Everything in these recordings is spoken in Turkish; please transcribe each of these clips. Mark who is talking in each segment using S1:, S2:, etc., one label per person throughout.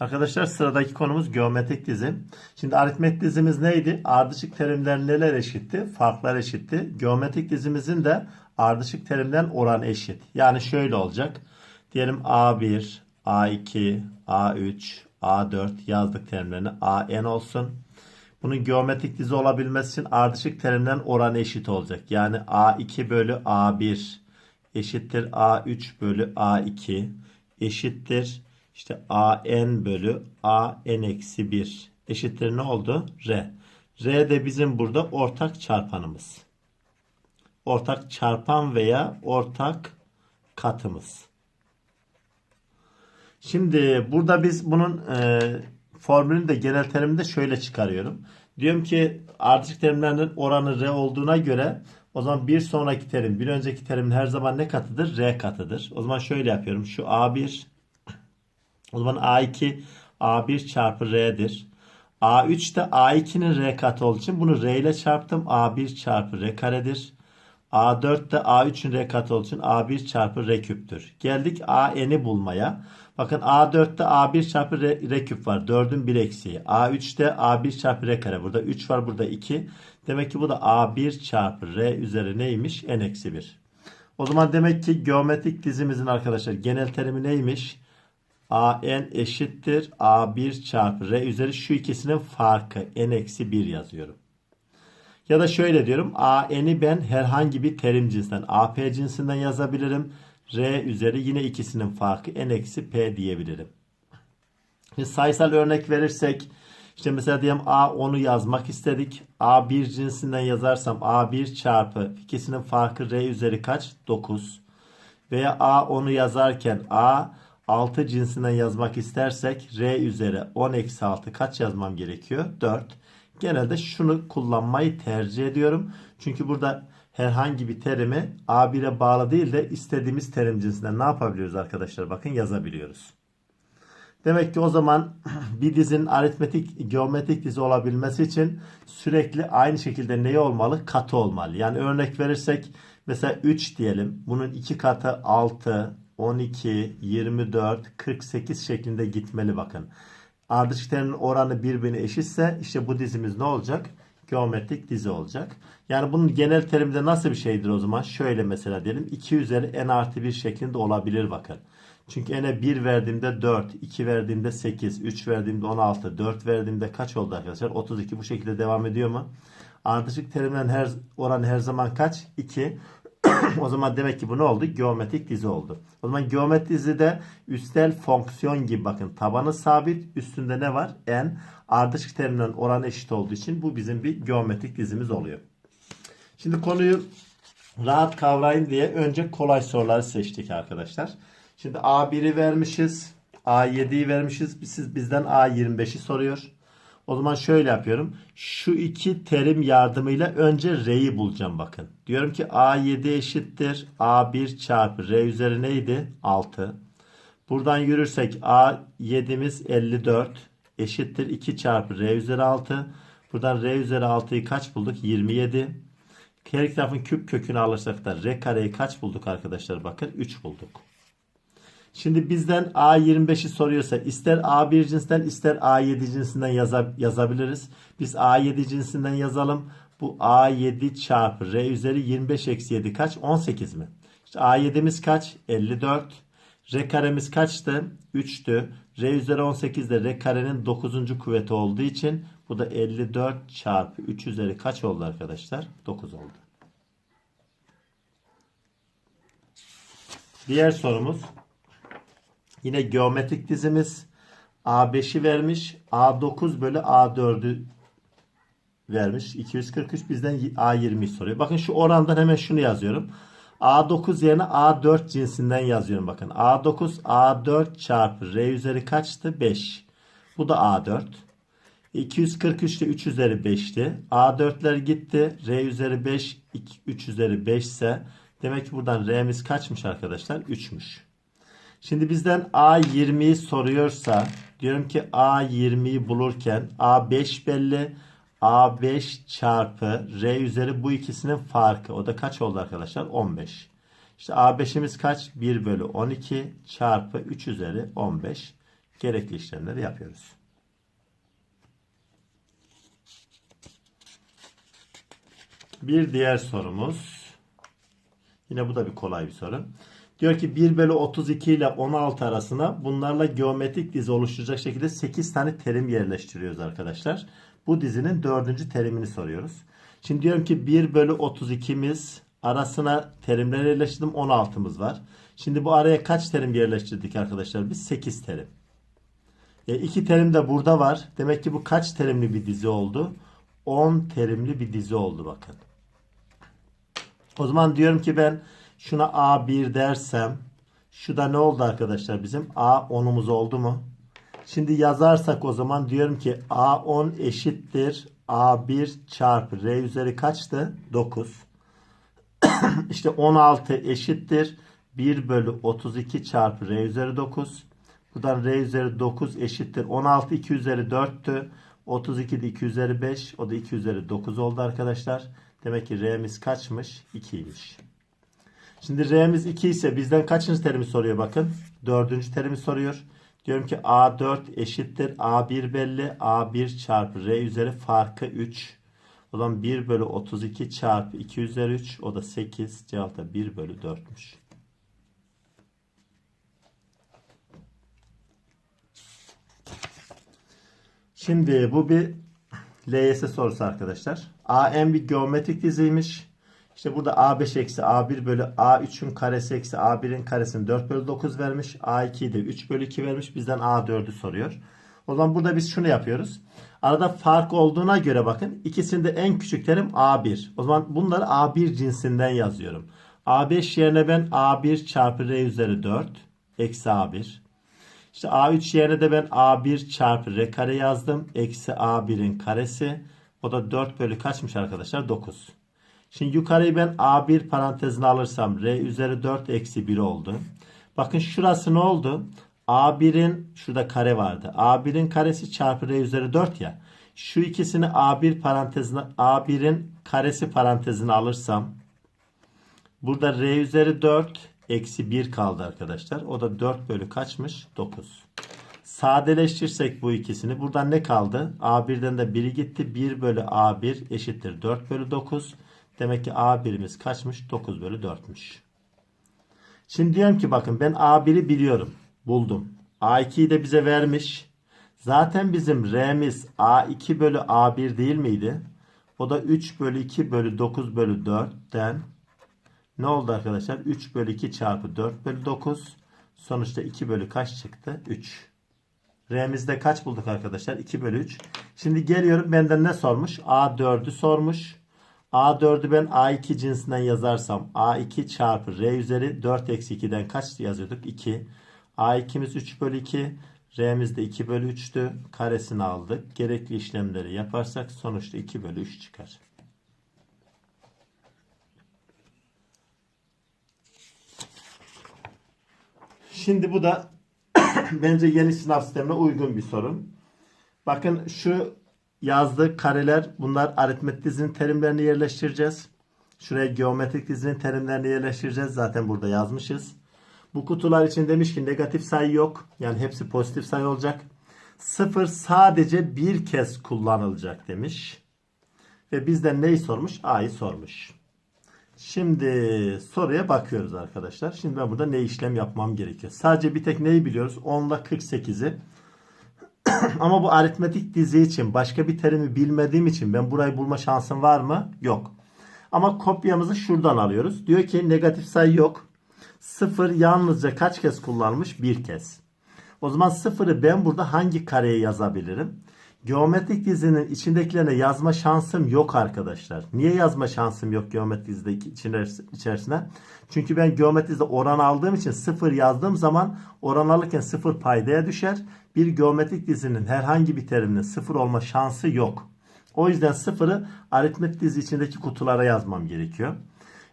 S1: Arkadaşlar sıradaki konumuz geometrik dizim. Şimdi aritmetik dizimiz neydi? Ardışık terimler neler eşitti? Farklar eşitti. Geometrik dizimizin de ardışık terimden oran eşit. Yani şöyle olacak. Diyelim A1, A2, A3, A4 yazdık terimlerini. AN olsun. Bunun geometrik dizi olabilmesi için ardışık terimden oran eşit olacak. Yani A2 bölü A1 eşittir A3 bölü A2 eşittir işte AN bölü AN eksi 1 eşittir ne oldu? R. R de bizim burada ortak çarpanımız. Ortak çarpan veya ortak katımız. Şimdi burada biz bunun e, formülünü de genel terimde şöyle çıkarıyorum. Diyorum ki ardışık terimlerin oranı R olduğuna göre o zaman bir sonraki terim bir önceki terimin her zaman ne katıdır? R katıdır. O zaman şöyle yapıyorum. Şu A1 o zaman A2 A1 çarpı R'dir. A3 de A2'nin R katı olduğu için bunu R ile çarptım. A1 çarpı R karedir. A4 de A3'ün R katı olduğu için A1 çarpı R küptür. Geldik AN'i bulmaya. Bakın A4'te A1 çarpı R, R küp var. 4'ün 1 eksiği. A3'te A1 çarpı R kare. Burada 3 var burada 2. Demek ki bu da A1 çarpı R üzeri neymiş? N eksi 1. O zaman demek ki geometrik dizimizin arkadaşlar genel terimi neymiş? AN eşittir A1 çarpı R üzeri şu ikisinin farkı N eksi 1 yazıyorum. Ya da şöyle diyorum AN'i ben herhangi bir terim cinsinden AP cinsinden yazabilirim. R üzeri yine ikisinin farkı N eksi P diyebilirim. Şimdi sayısal örnek verirsek işte mesela diyelim A10'u yazmak istedik. A1 cinsinden yazarsam A1 çarpı ikisinin farkı R üzeri kaç? 9. Veya A10'u yazarken A 6 cinsinden yazmak istersek R üzeri 10 eksi 6 kaç yazmam gerekiyor? 4. Genelde şunu kullanmayı tercih ediyorum. Çünkü burada herhangi bir terimi A1'e bağlı değil de istediğimiz terim cinsinden ne yapabiliyoruz arkadaşlar? Bakın yazabiliyoruz. Demek ki o zaman bir dizinin aritmetik, geometrik dizi olabilmesi için sürekli aynı şekilde neyi olmalı? Katı olmalı. Yani örnek verirsek mesela 3 diyelim. Bunun iki katı 6, 12, 24, 48 şeklinde gitmeli bakın. Ardışık terimin oranı birbirine eşitse işte bu dizimiz ne olacak? Geometrik dizi olacak. Yani bunun genel terimde nasıl bir şeydir o zaman? Şöyle mesela diyelim 2 üzeri n artı 1 şeklinde olabilir bakın. Çünkü n'e 1 verdiğimde 4, 2 verdiğimde 8, 3 verdiğimde 16, 4 verdiğimde kaç oldu arkadaşlar? 32 bu şekilde devam ediyor mu? Ardışık terimlerin her oranı her zaman kaç? 2. o zaman demek ki bu ne oldu? Geometrik dizi oldu. O zaman geometrik dizide üstel fonksiyon gibi bakın. Tabanı sabit. Üstünde ne var? N. Ardışık terimlerin oranı eşit olduğu için bu bizim bir geometrik dizimiz oluyor. Şimdi konuyu rahat kavrayın diye önce kolay soruları seçtik arkadaşlar. Şimdi A1'i vermişiz. A7'yi vermişiz. Siz bizden A25'i soruyor. O zaman şöyle yapıyorum. Şu iki terim yardımıyla önce R'yi bulacağım bakın. Diyorum ki A7 eşittir. A1 çarpı R üzeri neydi? 6. Buradan yürürsek A7'miz 54 eşittir 2 çarpı R üzeri 6. Buradan R üzeri 6'yı kaç bulduk? 27. Her iki tarafın küp kökünü alırsak da R kareyi kaç bulduk arkadaşlar? Bakın 3 bulduk. Şimdi bizden A25'i soruyorsa ister A1 cinsinden ister A7 cinsinden yaza, yazabiliriz. Biz A7 cinsinden yazalım. Bu A7 çarpı R üzeri 25 eksi 7 kaç? 18 mi? İşte A7'miz kaç? 54. R karemiz kaçtı? 3'tü. R üzeri 18 de R karenin 9. kuvveti olduğu için bu da 54 çarpı 3 üzeri kaç oldu arkadaşlar? 9 oldu. Diğer sorumuz Yine geometrik dizimiz A5'i vermiş. A9 bölü A4'ü vermiş. 243 bizden A20'yi soruyor. Bakın şu orandan hemen şunu yazıyorum. A9 yerine A4 cinsinden yazıyorum bakın. A9 A4 çarpı R üzeri kaçtı? 5. Bu da A4. 243 ile 3 üzeri 5'ti. A4'ler gitti. R üzeri 5 3 üzeri 5 ise demek ki buradan R'miz kaçmış arkadaşlar? 3'müş. Şimdi bizden A20'yi soruyorsa diyorum ki A20'yi bulurken A5 belli. A5 çarpı R üzeri bu ikisinin farkı. O da kaç oldu arkadaşlar? 15. İşte A5'imiz kaç? 1 bölü 12 çarpı 3 üzeri 15. Gerekli işlemleri yapıyoruz. Bir diğer sorumuz. Yine bu da bir kolay bir soru. Diyor ki 1 bölü 32 ile 16 arasına bunlarla geometrik dizi oluşturacak şekilde 8 tane terim yerleştiriyoruz arkadaşlar. Bu dizinin dördüncü terimini soruyoruz. Şimdi diyorum ki 1 bölü 32'miz arasına terimler yerleştirdim 16'mız var. Şimdi bu araya kaç terim yerleştirdik arkadaşlar? Biz 8 terim. E, terim de burada var. Demek ki bu kaç terimli bir dizi oldu? 10 terimli bir dizi oldu bakın. O zaman diyorum ki ben şuna A1 dersem şu da ne oldu arkadaşlar bizim? A10'umuz oldu mu? Şimdi yazarsak o zaman diyorum ki A10 eşittir A1 çarpı R üzeri kaçtı? 9. işte 16 eşittir 1 bölü 32 çarpı R üzeri 9. Buradan R üzeri 9 eşittir. 16 2 üzeri 4'tü. 32 de 2 üzeri 5. O da 2 üzeri 9 oldu arkadaşlar. Demek ki R'miz kaçmış? 2'ymiş. Şimdi R'miz 2 ise bizden kaçıncı terimi soruyor bakın. Dördüncü terimi soruyor. Diyorum ki A4 eşittir. A1 belli. A1 çarpı R üzeri farkı 3. O zaman 1 bölü 32 çarpı 2 üzeri 3. O da 8. Cevap da 1 bölü 4'müş. Şimdi bu bir LYS sorusu arkadaşlar. AM bir geometrik diziymiş. İşte burada A5 eksi A1 bölü A3'ün karesi eksi A1'in karesini 4 bölü 9 vermiş. A2'yi de 3 bölü 2 vermiş. Bizden A4'ü soruyor. O zaman burada biz şunu yapıyoruz. Arada fark olduğuna göre bakın ikisinde en küçük terim A1. O zaman bunları A1 cinsinden yazıyorum. A5 yerine ben A1 çarpı R üzeri 4 eksi A1. İşte A3 yerine de ben A1 çarpı R kare yazdım. Eksi A1'in karesi. O da 4 bölü kaçmış arkadaşlar? 9. Şimdi yukarıyı ben A1 parantezine alırsam R üzeri 4 eksi 1 oldu. Bakın şurası ne oldu? A1'in şurada kare vardı. A1'in karesi çarpı R üzeri 4 ya. Şu ikisini A1 parantezine A1'in karesi parantezine alırsam burada R üzeri 4 eksi 1 kaldı arkadaşlar. O da 4 bölü kaçmış? 9. Sadeleştirsek bu ikisini. Buradan ne kaldı? A1'den de 1'i gitti. 1 bölü A1 eşittir 4 bölü 9. Demek ki A1'imiz kaçmış? 9 bölü 4'müş. Şimdi diyorum ki bakın ben A1'i biliyorum. Buldum. A2'yi de bize vermiş. Zaten bizim R'miz A2 bölü A1 değil miydi? O da 3 bölü 2 bölü 9 bölü 4'ten ne oldu arkadaşlar? 3 bölü 2 çarpı 4 bölü 9. Sonuçta 2 bölü kaç çıktı? 3. R'mizde kaç bulduk arkadaşlar? 2 bölü 3. Şimdi geliyorum benden ne sormuş? A4'ü sormuş. A4'ü ben A2 cinsinden yazarsam A2 çarpı R üzeri 4 eksi 2'den kaç yazıyorduk? 2. A2'miz 3 bölü 2. R'miz de 2 bölü 3'tü. Karesini aldık. Gerekli işlemleri yaparsak sonuçta 2 bölü 3 çıkar. Şimdi bu da bence yeni sınav sistemine uygun bir sorun. Bakın şu yazdığı kareler bunlar aritmetik dizinin terimlerini yerleştireceğiz. Şuraya geometrik dizinin terimlerini yerleştireceğiz. Zaten burada yazmışız. Bu kutular için demiş ki negatif sayı yok. Yani hepsi pozitif sayı olacak. Sıfır sadece bir kez kullanılacak demiş. Ve bizden neyi sormuş? A'yı sormuş. Şimdi soruya bakıyoruz arkadaşlar. Şimdi ben burada ne işlem yapmam gerekiyor? Sadece bir tek neyi biliyoruz? 10 ile 48'i. Ama bu aritmetik dizi için başka bir terimi bilmediğim için ben burayı bulma şansım var mı? Yok. Ama kopyamızı şuradan alıyoruz. Diyor ki negatif sayı yok. Sıfır yalnızca kaç kez kullanılmış? Bir kez. O zaman sıfırı ben burada hangi kareye yazabilirim? Geometrik dizinin içindekilerine yazma şansım yok arkadaşlar. Niye yazma şansım yok geometrik dizide içerisine? Çünkü ben geometrik dizide oran aldığım için sıfır yazdığım zaman oran alırken sıfır paydaya düşer. Bir geometrik dizinin herhangi bir teriminin sıfır olma şansı yok. O yüzden sıfırı aritmetik dizi içindeki kutulara yazmam gerekiyor.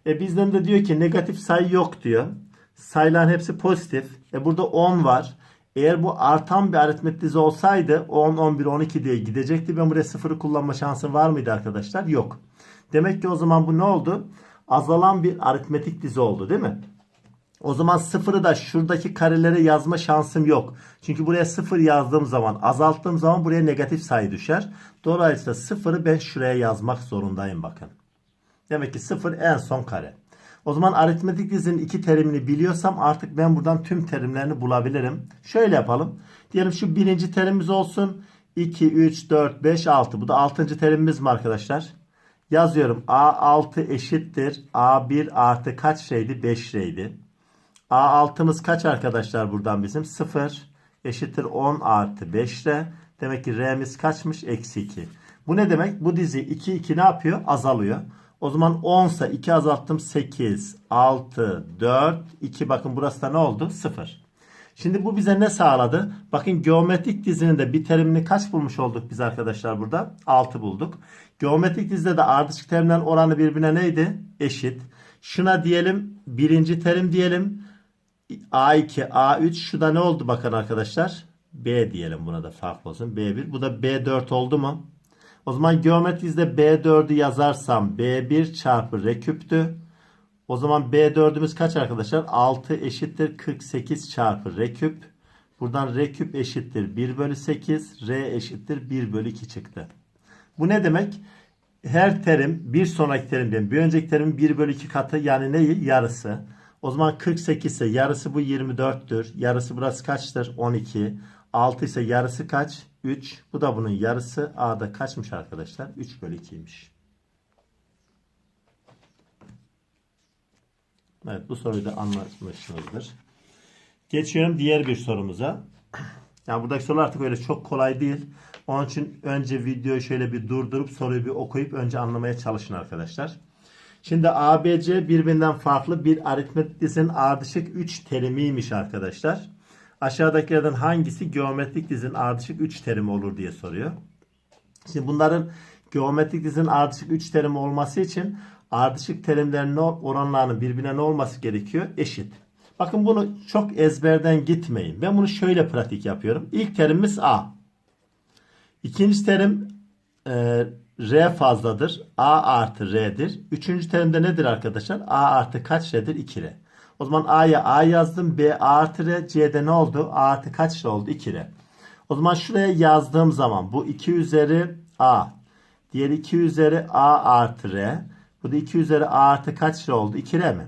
S1: E bizden de diyor ki negatif sayı yok diyor. Sayıların hepsi pozitif. E burada 10 var. Eğer bu artan bir aritmetik dizi olsaydı 10, 11, 12 diye gidecekti. Ben buraya sıfırı kullanma şansım var mıydı arkadaşlar? Yok. Demek ki o zaman bu ne oldu? Azalan bir aritmetik dizi oldu değil mi? O zaman sıfırı da şuradaki karelere yazma şansım yok. Çünkü buraya sıfır yazdığım zaman azalttığım zaman buraya negatif sayı düşer. Dolayısıyla sıfırı ben şuraya yazmak zorundayım bakın. Demek ki sıfır en son kare. O zaman aritmetik dizinin iki terimini biliyorsam artık ben buradan tüm terimlerini bulabilirim. Şöyle yapalım. Diyelim şu birinci terimimiz olsun. 2, 3, 4, 5, 6. Bu da altıncı terimimiz mi arkadaşlar? Yazıyorum. A6 eşittir. A1 artı kaç reydi? 5 reydi. A6'mız kaç arkadaşlar buradan bizim? 0 eşittir 10 artı 5 R. Demek ki R'miz kaçmış? Eksi 2. Bu ne demek? Bu dizi 2 2 ne yapıyor? Azalıyor. O zaman 10 ise 2 azalttım 8, 6, 4, 2 bakın burası da ne oldu? 0. Şimdi bu bize ne sağladı? Bakın geometrik dizinin de bir terimini kaç bulmuş olduk biz arkadaşlar burada? 6 bulduk. Geometrik dizide de ardışık terimlerin oranı birbirine neydi? Eşit. Şuna diyelim birinci terim diyelim. A2, A3 şu da ne oldu bakın arkadaşlar? B diyelim buna da farklı olsun. B1. Bu da B4 oldu mu? O zaman geometrizde B4'ü yazarsam B1 çarpı R küptü. O zaman B4'ümüz kaç arkadaşlar? 6 eşittir 48 çarpı R küp. Buradan R küp eşittir 1 bölü 8. R eşittir 1 bölü 2 çıktı. Bu ne demek? Her terim bir sonraki terimden bir önceki terimin 1 bölü 2 katı yani neyi? Yarısı. O zaman 48 ise yarısı bu 24'tür. Yarısı burası kaçtır? 12. 6 ise yarısı kaç? 3. Bu da bunun yarısı. A'da kaçmış arkadaşlar? 3 bölü 2'ymiş. Evet bu soruyu da anlatmışsınızdır. Geçiyorum diğer bir sorumuza. Yani buradaki soru artık öyle çok kolay değil. Onun için önce videoyu şöyle bir durdurup soruyu bir okuyup önce anlamaya çalışın arkadaşlar. Şimdi ABC birbirinden farklı bir aritmetik dizinin ardışık 3 terimiymiş arkadaşlar. Aşağıdakilerden hangisi geometrik dizinin ardışık 3 terimi olur diye soruyor. Şimdi bunların geometrik dizinin ardışık 3 terimi olması için ardışık terimlerin oranlarının birbirine ne olması gerekiyor? Eşit. Bakın bunu çok ezberden gitmeyin. Ben bunu şöyle pratik yapıyorum. İlk terimimiz A. İkinci terim e, R fazladır. A artı R'dir. Üçüncü terimde nedir arkadaşlar? A artı kaç R'dir? 2 R. O zaman A'ya A yazdım. B artı R. C'de ne oldu? A artı kaç R oldu? 2 R. O zaman şuraya yazdığım zaman bu 2 üzeri A. Diğer 2 üzeri A artı R. Bu da 2 üzeri A artı kaç R oldu? 2 R mi?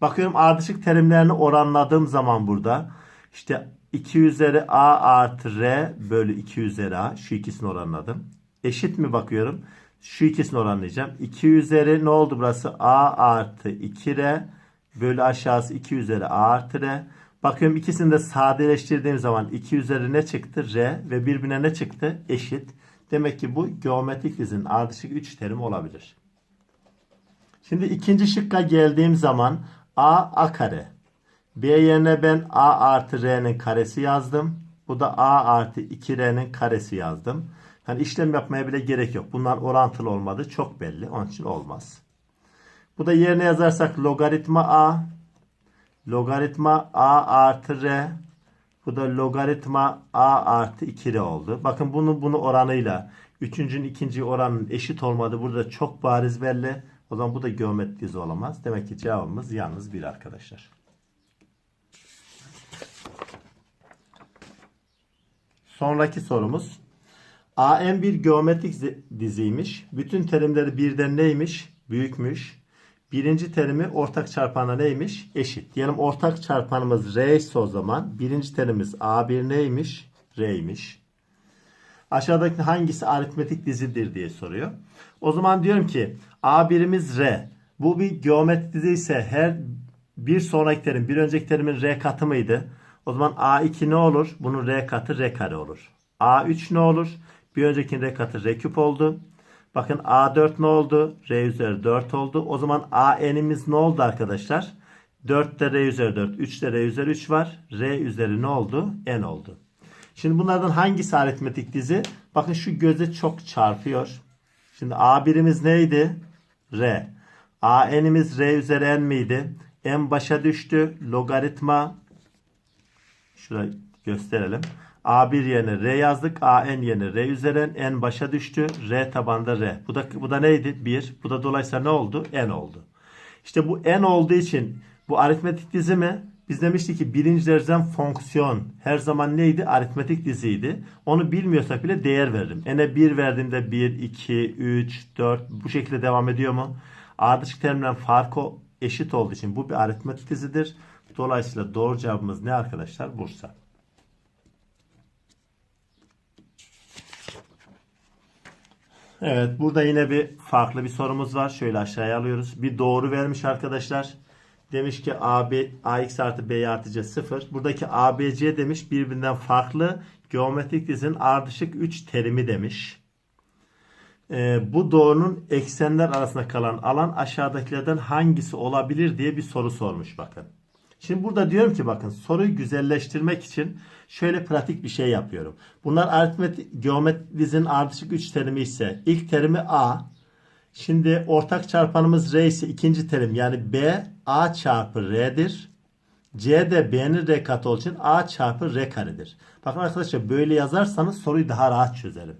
S1: Bakıyorum ardışık terimlerini oranladığım zaman burada işte 2 üzeri A artı R bölü 2 üzeri A. Şu ikisini oranladım. Eşit mi bakıyorum? Şu ikisini oranlayacağım. 2 üzeri ne oldu burası? A artı 2R bölü aşağısı 2 üzeri A artı R. Bakıyorum ikisini de sadeleştirdiğim zaman 2 üzeri ne çıktı? R ve birbirine ne çıktı? Eşit. Demek ki bu geometrik dizinin ardışık 3 terim olabilir. Şimdi ikinci şıkka geldiğim zaman A A kare. B yerine ben A artı R'nin karesi yazdım. Bu da A artı 2R'nin karesi yazdım. Yani işlem yapmaya bile gerek yok. Bunlar orantılı olmadı. Çok belli. Onun için olmaz. Bu da yerine yazarsak logaritma A. Logaritma A artı R. Bu da logaritma A artı 2R oldu. Bakın bunu bunu oranıyla üçüncünün ikinci oranın eşit olmadı. Burada çok bariz belli. O zaman bu da geometri dizi olamaz. Demek ki cevabımız yalnız bir arkadaşlar. Sonraki sorumuz. AM bir geometrik diziymiş. Bütün terimleri birden neymiş? Büyükmüş. Birinci terimi ortak çarpanla neymiş? Eşit. Diyelim ortak çarpanımız R ise o zaman birinci terimimiz A1 neymiş? R'ymiş. Aşağıdaki hangisi aritmetik dizidir diye soruyor. O zaman diyorum ki A1'imiz R. Bu bir geometrik dizi ise her bir sonraki terim bir önceki terimin R katı mıydı? O zaman A2 ne olur? Bunun R katı R kare olur. A3 ne olur? Bir öncekinin R katı R küp oldu. Bakın A4 ne oldu? R üzeri 4 oldu. O zaman AN'imiz ne oldu arkadaşlar? 4'te R üzeri 4, 3'te R üzeri 3 var. R üzeri ne oldu? N oldu. Şimdi bunlardan hangisi aritmetik dizi? Bakın şu göze çok çarpıyor. Şimdi A1'imiz neydi? R. AN'imiz R üzeri N miydi? N başa düştü. Logaritma şurayı gösterelim. A1 yerine R yazdık. AN yerine R üzeri N başa düştü. R tabanda R. Bu da, bu da neydi? 1. Bu da dolayısıyla ne oldu? N oldu. İşte bu N olduğu için Bu aritmetik dizi mi? Biz demiştik ki birinci dereceden fonksiyon her zaman neydi? Aritmetik diziydi. Onu bilmiyorsak bile değer veririm. N'e 1 verdiğimde 1, 2, 3, 4 bu şekilde devam ediyor mu? Ardışık terimlerin farkı eşit olduğu için bu bir aritmetik dizidir. Dolayısıyla doğru cevabımız ne arkadaşlar? Bursa. Evet burada yine bir farklı bir sorumuz var. Şöyle aşağıya alıyoruz. Bir doğru vermiş arkadaşlar. Demiş ki AB, AX artı B artı C 0. Buradaki ABC demiş birbirinden farklı geometrik dizinin ardışık 3 terimi demiş. Ee, bu doğrunun eksenler arasında kalan alan aşağıdakilerden hangisi olabilir diye bir soru sormuş bakın. Şimdi burada diyorum ki bakın soruyu güzelleştirmek için şöyle pratik bir şey yapıyorum. Bunlar aritmetik geometri dizinin ardışık 3 terimi ise ilk terimi A. Şimdi ortak çarpanımız R ise ikinci terim yani B A çarpı R'dir. C de B'nin R katı olduğu için A çarpı R karedir. Bakın arkadaşlar böyle yazarsanız soruyu daha rahat çözerim.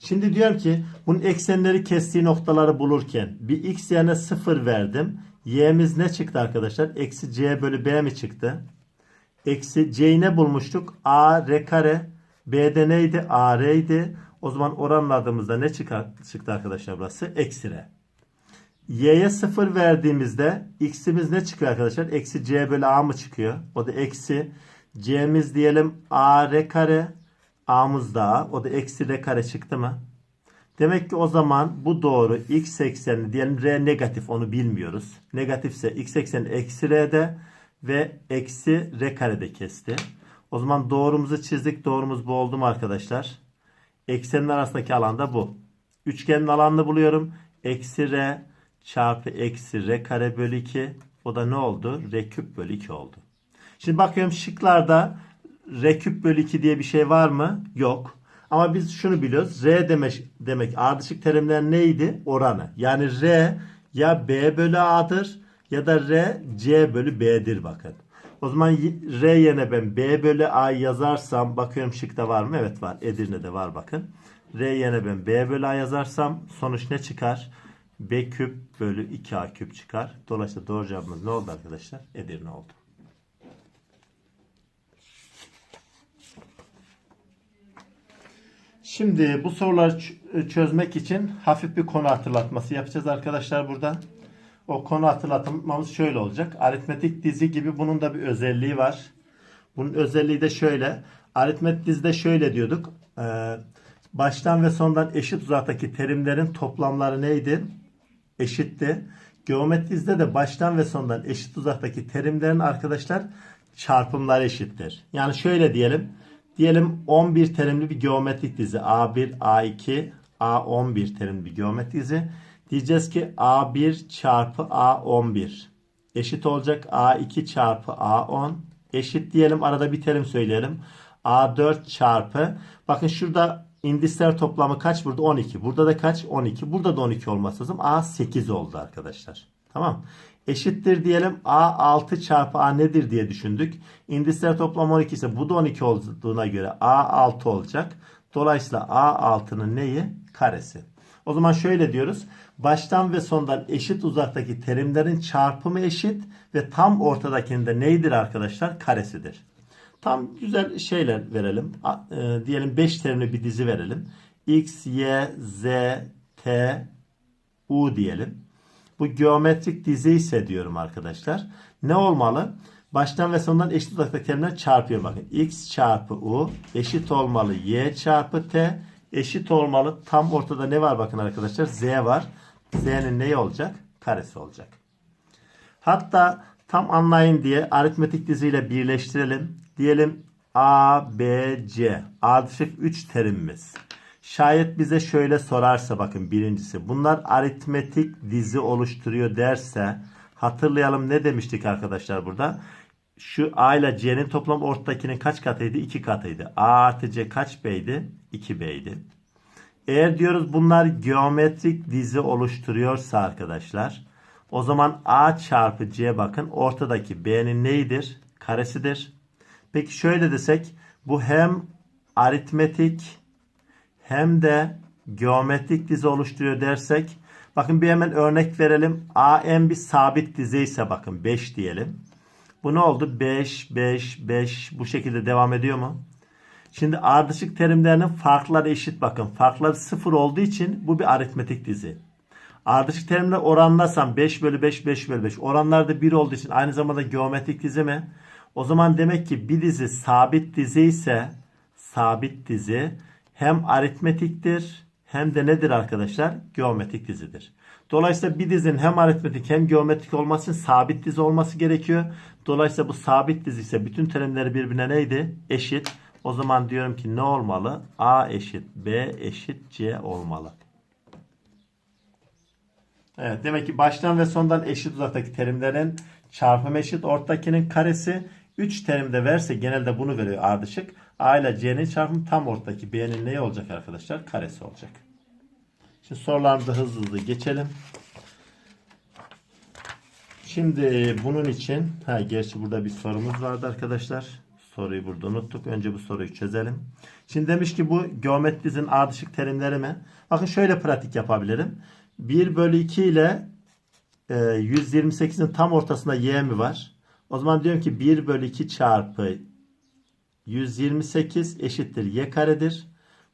S1: Şimdi diyorum ki bunun eksenleri kestiği noktaları bulurken bir x yerine 0 verdim. Y'miz ne çıktı arkadaşlar? Eksi C bölü B mi çıktı? Eksi C'yi ne bulmuştuk? A R kare. B'de neydi? A R. O zaman oranladığımızda ne çıktı arkadaşlar burası? Eksi R. Y'ye 0 verdiğimizde x'imiz ne çıkıyor arkadaşlar? Eksi C bölü A mı çıkıyor? O da eksi. C'miz diyelim A R kare. A'mız da A. O da eksi R kare çıktı mı? Demek ki o zaman bu doğru x eksenini diyelim r negatif onu bilmiyoruz. Negatifse x ekseni eksi r'de ve eksi r karede kesti. O zaman doğrumuzu çizdik. Doğrumuz bu oldu mu arkadaşlar? Eksenin arasındaki alan da bu. Üçgenin alanını buluyorum. Eksi r çarpı eksi r kare bölü 2. O da ne oldu? r küp bölü 2 oldu. Şimdi bakıyorum şıklarda r küp bölü 2 diye bir şey var mı? Yok. Ama biz şunu biliyoruz. R demek, demek ardışık terimler neydi? Oranı. Yani R ya B bölü A'dır ya da R C bölü B'dir bakın. O zaman R yerine ben B bölü A yazarsam bakıyorum şıkta var mı? Evet var. Edirne'de var bakın. R yerine ben B bölü A yazarsam sonuç ne çıkar? B küp bölü 2A küp çıkar. Dolayısıyla doğru cevabımız ne oldu arkadaşlar? Edirne oldu. Şimdi bu soruları çözmek için hafif bir konu hatırlatması yapacağız arkadaşlar burada. O konu hatırlatmamız şöyle olacak. Aritmetik dizi gibi bunun da bir özelliği var. Bunun özelliği de şöyle. Aritmetik dizide şöyle diyorduk. Ee, baştan ve sondan eşit uzaktaki terimlerin toplamları neydi? Eşitti. Geometri dizide de baştan ve sondan eşit uzaktaki terimlerin arkadaşlar çarpımları eşittir. Yani şöyle diyelim. Diyelim 11 terimli bir geometrik dizi. A1, A2, A11 terimli bir geometrik dizi. Diyeceğiz ki A1 çarpı A11 eşit olacak A2 çarpı A10 eşit diyelim arada bir terim söyleyelim. A4 çarpı bakın şurada indisler toplamı kaç burada 12 burada da kaç 12 burada da 12 olması lazım A8 oldu arkadaşlar tamam eşittir diyelim A6 çarpı A nedir diye düşündük. İndisler toplam 12 ise bu da 12 olduğuna göre A6 olacak. Dolayısıyla A6'nın neyi? Karesi. O zaman şöyle diyoruz. Baştan ve sondan eşit uzaktaki terimlerin çarpımı eşit ve tam ortadakinin de neydir arkadaşlar? Karesidir. Tam güzel şeyler verelim. E, diyelim 5 terimli bir dizi verelim. X, Y, Z, T, U diyelim. Bu geometrik dizi ise diyorum arkadaşlar. Ne olmalı? Baştan ve sondan eşit uzaktaki terimler çarpıyor. Bakın x çarpı u eşit olmalı y çarpı t eşit olmalı. Tam ortada ne var bakın arkadaşlar? z var. Z'nin neyi olacak? Karesi olacak. Hatta tam anlayın diye aritmetik diziyle birleştirelim. Diyelim a, b, c. Ardışık 3 terimimiz. Şayet bize şöyle sorarsa bakın birincisi bunlar aritmetik dizi oluşturuyor derse hatırlayalım ne demiştik arkadaşlar burada? Şu A ile C'nin toplam ortadakinin kaç katıydı? 2 katıydı. A artı C kaç B'ydi? 2 B'ydi. Eğer diyoruz bunlar geometrik dizi oluşturuyorsa arkadaşlar o zaman A çarpı C bakın ortadaki B'nin neyidir? Karesidir. Peki şöyle desek bu hem aritmetik hem de geometrik dizi oluşturuyor dersek Bakın bir hemen örnek verelim. AM bir sabit dizi ise bakın 5 diyelim. Bu ne oldu? 5, 5, 5 bu şekilde devam ediyor mu? Şimdi ardışık terimlerinin farkları eşit bakın. Farkları sıfır olduğu için bu bir aritmetik dizi. Ardışık terimleri oranlasam 5 bölü 5, 5 bölü 5. Oranlar da 1 olduğu için aynı zamanda geometrik dizi mi? O zaman demek ki bir dizi sabit dizi ise sabit dizi hem aritmetiktir hem de nedir arkadaşlar? Geometrik dizidir. Dolayısıyla bir dizinin hem aritmetik hem geometrik olması için sabit dizi olması gerekiyor. Dolayısıyla bu sabit dizi ise bütün terimleri birbirine neydi? Eşit. O zaman diyorum ki ne olmalı? A eşit B eşit C olmalı. Evet demek ki baştan ve sondan eşit uzaktaki terimlerin çarpımı eşit ortadakinin karesi 3 terimde verse genelde bunu veriyor ardışık. A ile C'nin çarpımı tam ortadaki B'nin neyi olacak arkadaşlar? Karesi olacak. Şimdi sorularımıza hızlı hızlı geçelim. Şimdi bunun için ha gerçi burada bir sorumuz vardı arkadaşlar. Soruyu burada unuttuk. Önce bu soruyu çözelim. Şimdi demiş ki bu geometri dizinin ardışık terimleri mi? Bakın şöyle pratik yapabilirim. 1 bölü 2 ile e, 128'in tam ortasında y mi var? O zaman diyorum ki 1 bölü 2 çarpı 128 eşittir y karedir.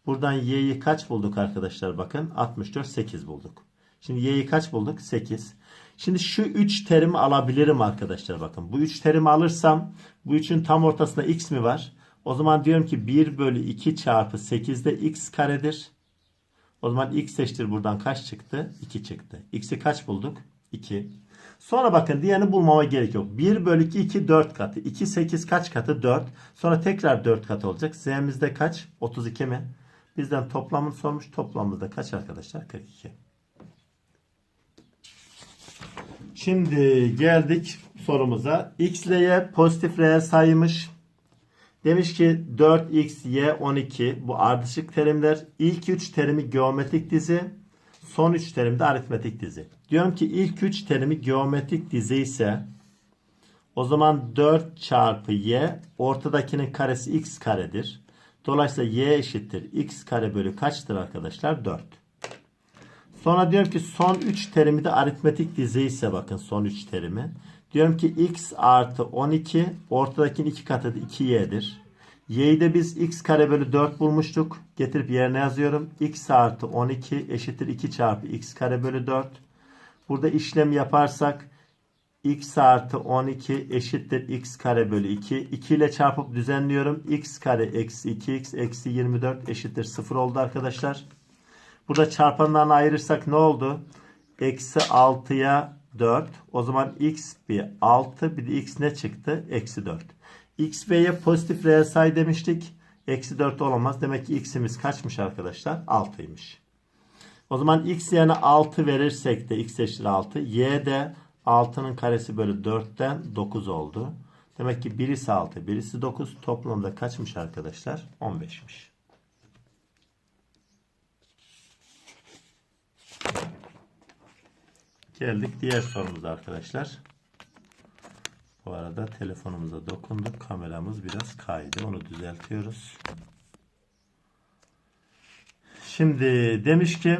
S1: Buradan y'yi kaç bulduk arkadaşlar? Bakın 64 8 bulduk. Şimdi y'yi kaç bulduk? 8. Şimdi şu 3 terimi alabilirim arkadaşlar bakın. Bu 3 terimi alırsam bu 3'ün tam ortasında x mi var? O zaman diyorum ki 1 bölü 2 çarpı 8'de x karedir. O zaman x eşittir buradan kaç çıktı? 2 çıktı. X'i kaç bulduk? 2. Sonra bakın diğerini bulmama gerek yok. 1 bölü 2 2 4 katı. 2 8 kaç katı? 4. Sonra tekrar 4 katı olacak. Z'mizde kaç? 32 mi? Bizden toplamını sormuş. Toplamımızda kaç arkadaşlar? 42. Şimdi geldik sorumuza. X ile Y pozitif reel sayıymış. Demiş ki 4x, y 12 bu ardışık terimler. İlk 3 terimi geometrik dizi. Son 3 terim de aritmetik dizi. Diyorum ki ilk 3 terimi geometrik dizi ise o zaman 4 çarpı y ortadakinin karesi x karedir. Dolayısıyla y eşittir x kare bölü kaçtır arkadaşlar? 4. Sonra diyorum ki son 3 terimi de aritmetik dizi ise bakın son 3 terimi. Diyorum ki x artı 12 ortadakinin 2 katı da 2y'dir. Y'yi de biz x kare bölü 4 bulmuştuk. Getirip yerine yazıyorum. x artı 12 eşittir 2 çarpı x kare bölü 4. Burada işlem yaparsak x artı 12 eşittir x kare bölü 2. 2 ile çarpıp düzenliyorum. x kare eksi 2x eksi 24 eşittir 0 oldu arkadaşlar. Burada çarpanlarını ayırırsak ne oldu? Eksi 6'ya 4. O zaman x bir 6 bir de x ne çıktı? Eksi 4. x y pozitif reel sayı demiştik. Eksi 4 olamaz. Demek ki x'imiz kaçmış arkadaşlar? 6'ymış. O zaman x yerine 6 verirsek de x eşittir 6. y de 6'nın karesi bölü 4'ten 9 oldu. Demek ki birisi 6, birisi 9. Toplamda kaçmış arkadaşlar? 15'miş. Geldik diğer sorumuza arkadaşlar. Bu arada telefonumuza dokunduk. Kameramız biraz kaydı. Onu düzeltiyoruz. Şimdi demiş ki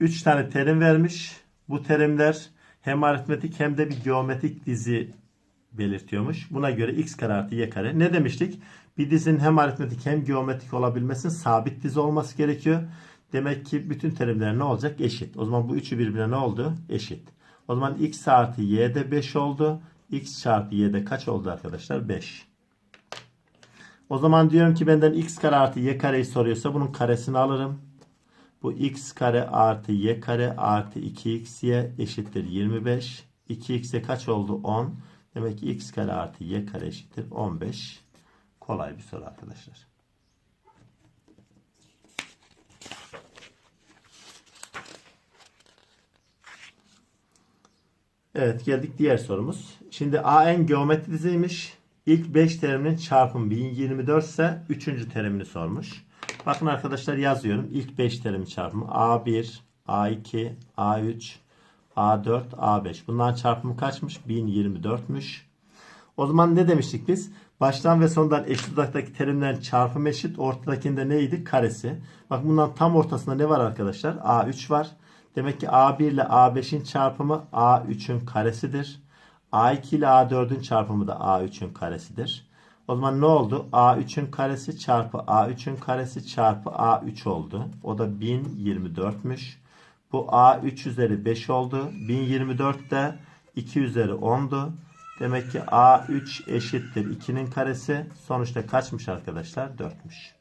S1: 3 tane terim vermiş. Bu terimler hem aritmetik hem de bir geometrik dizi belirtiyormuş. Buna göre x kare artı y kare. Ne demiştik? Bir dizinin hem aritmetik hem geometrik olabilmesinin sabit dizi olması gerekiyor. Demek ki bütün terimler ne olacak? Eşit. O zaman bu üçü birbirine ne oldu? Eşit. O zaman x artı y de 5 oldu. x çarpı y de kaç oldu arkadaşlar? 5. O zaman diyorum ki benden x kare artı y kareyi soruyorsa bunun karesini alırım. Bu x kare artı y kare artı 2xy eşittir 25. 2x'e kaç oldu? 10. Demek ki x kare artı y kare eşittir 15. Kolay bir soru arkadaşlar. Evet geldik diğer sorumuz. Şimdi AN geometri diziymiş. İlk 5 teriminin çarpımı 1024 ise 3. terimini sormuş. Bakın arkadaşlar yazıyorum. İlk 5 terimin çarpımı A1, A2, A3, A4, A5. Bunların çarpımı kaçmış? 1024'müş. O zaman ne demiştik biz? Baştan ve sondan eşit uzaktaki terimlerin çarpımı eşit. Ortadakinde neydi? Karesi. Bak bundan tam ortasında ne var arkadaşlar? A3 var. Demek ki A1 ile A5'in çarpımı A3'ün karesidir. A2 ile A4'ün çarpımı da A3'ün karesidir. O zaman ne oldu? A3'ün karesi çarpı A3'ün karesi çarpı A3 oldu. O da 1024'müş. Bu A3 üzeri 5 oldu. 1024 de 2 üzeri 10'du. Demek ki A3 eşittir 2'nin karesi. Sonuçta kaçmış arkadaşlar? 4'müş.